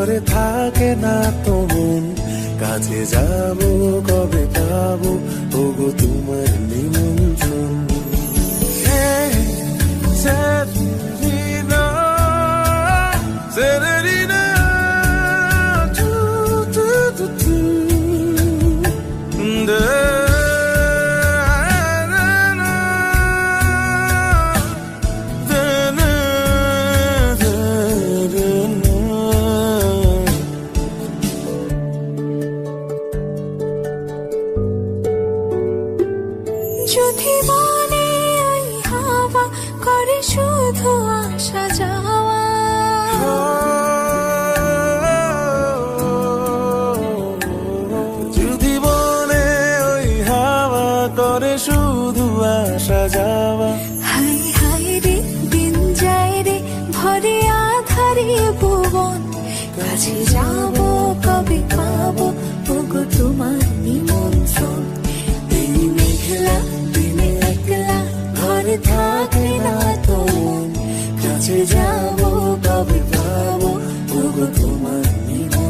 ঘরে থাকে না তো মন। কাছে যাব কবে পাবো ওগো তোমার নিমন্ত্রণ। যদি মনে হাওয়া করে শুধু আসা যাওয়া। যদি বলে ওই হাওয়া করে শুধু আসা যাওয়া। হাই হাই রে দিন যায় রে ভরে আধারে ভুবন। কাছে যাব কবে পাবো ওগো তোমার নিমন্ত্রণ। এই মেঘলা ঘরে থাকে না তোর কাছে যাব কবে পাবো? তোমার নিমন্ত্রণ।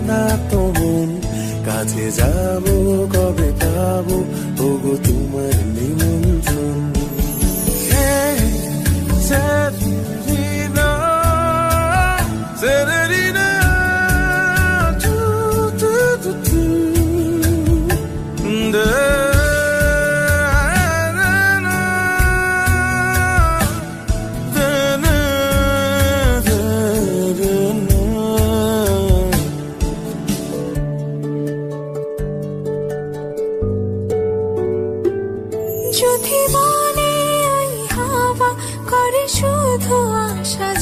না তো মন কাছে যাব কবে পাবো ওগো তোমার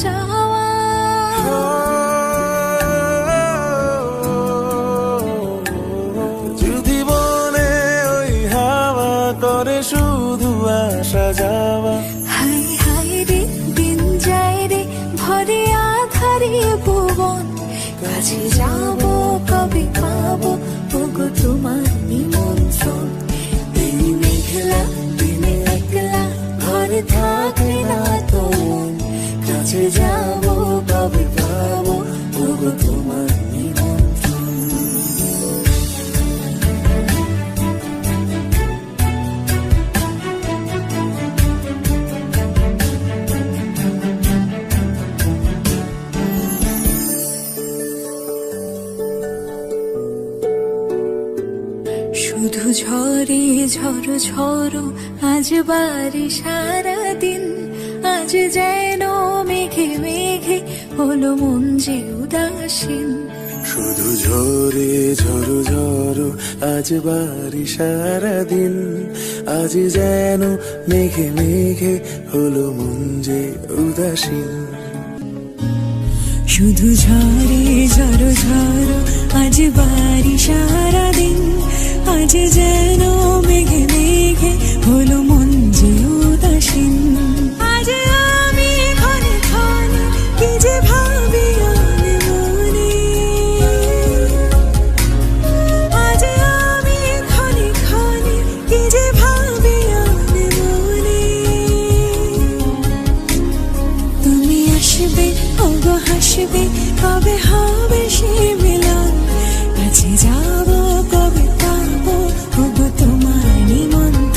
যাওয়া। যদি বনে ওই হাওয়া করে শুধু আসা যাওয়া। হাই হাই রে দিন যায় রে ভরে আধারে ভুবন। কাছে যাব কবে পাবো ওগো তোমার নিমন্ত্রণ। এই মেঘলা শুধু ঝরে ঝড় ঝড় আজ বাড়ি সারাদিন আজ যেন মেঘে মেঘে হলো মন যে উদাসীন। শুধু ঝরে ঝরো ঝরো আজ বাড়ি সারাদিন আজ যেন মেঘে মেঘে হলো মন যে উদাসীন। শুধু ঝরে ঝড় ঝড় যে যেন মেঘে মেঘে হলো মন যে আজ আমি ক্ষণে ক্ষণে কি যে ভাবি মনে। আজ আমি ক্ষণে ক্ষণে কি যে ভাবি মনে। তুমি আসবে, ওগো হাসবে, কবে হবে সে মিলন? কাছে যাব কবে প্রভু তোমার নিমন্ত্রণ।